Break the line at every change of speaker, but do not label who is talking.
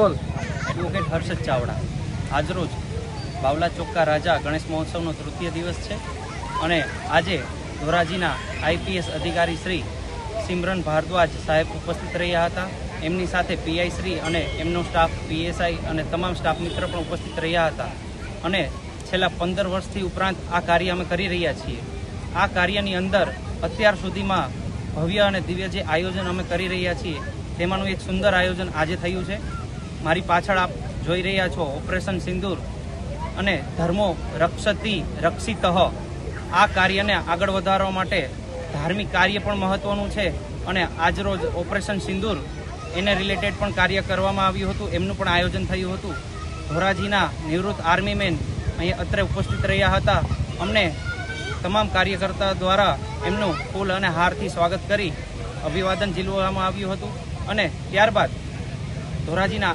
બોલ
એડવોકેટ હર્ષદ ચાવડા. આજરોજ બાવલા ચોક્કા રાજા ગણેશ મહોત્સવનો તૃતીય દિવસ છે અને આજે ધોરાજીના આઈપીએસ અધિકારી શ્રી સિમરન ભારદ્વાજ સાહેબ ઉપસ્થિત રહ્યા હતા. એમની સાથે પીઆઈ શ્રી અને એમનો સ્ટાફ, પીએસઆઈ અને તમામ સ્ટાફ મિત્ર પણ ઉપસ્થિત રહ્યા હતા અને છેલ્લા પંદર વર્ષથી ઉપરાંત આ કાર્ય અમે કરી રહ્યા છીએ. આ કાર્યની અંદર અત્યાર સુધીમાં ભવ્ય અને દિવ્ય જે આયોજન અમે કરી રહ્યા છીએ, તેમાંનું એક સુંદર આયોજન આજે થયું છે. મારી પાછળ આપ જોઈ રહ્યા છો ઓપરેશન સિંદૂર અને ધર્મો રક્ષતી રક્ષિતઃ. આ કાર્યને આગળ વધારવા માટે ધાર્મિક કાર્ય પણ મહત્વનું છે અને આજરોજ ઓપરેશન સિંદૂર એને રિલેટેડ પણ કાર્ય કરવામાં આવ્યું હતું, એમનું પણ આયોજન થયું હતું. ધોરાજીના નિવૃત્ત આર્મી મેન અહીંયા અત્રે ઉપસ્થિત રહ્યા હતા. અમને તમામ કાર્યકર્તા દ્વારા એમનું ફૂલ અને હારથી સ્વાગત કરી અભિવાદન ઝીલવામાં આવ્યું હતું અને ત્યારબાદ ધોરાજીના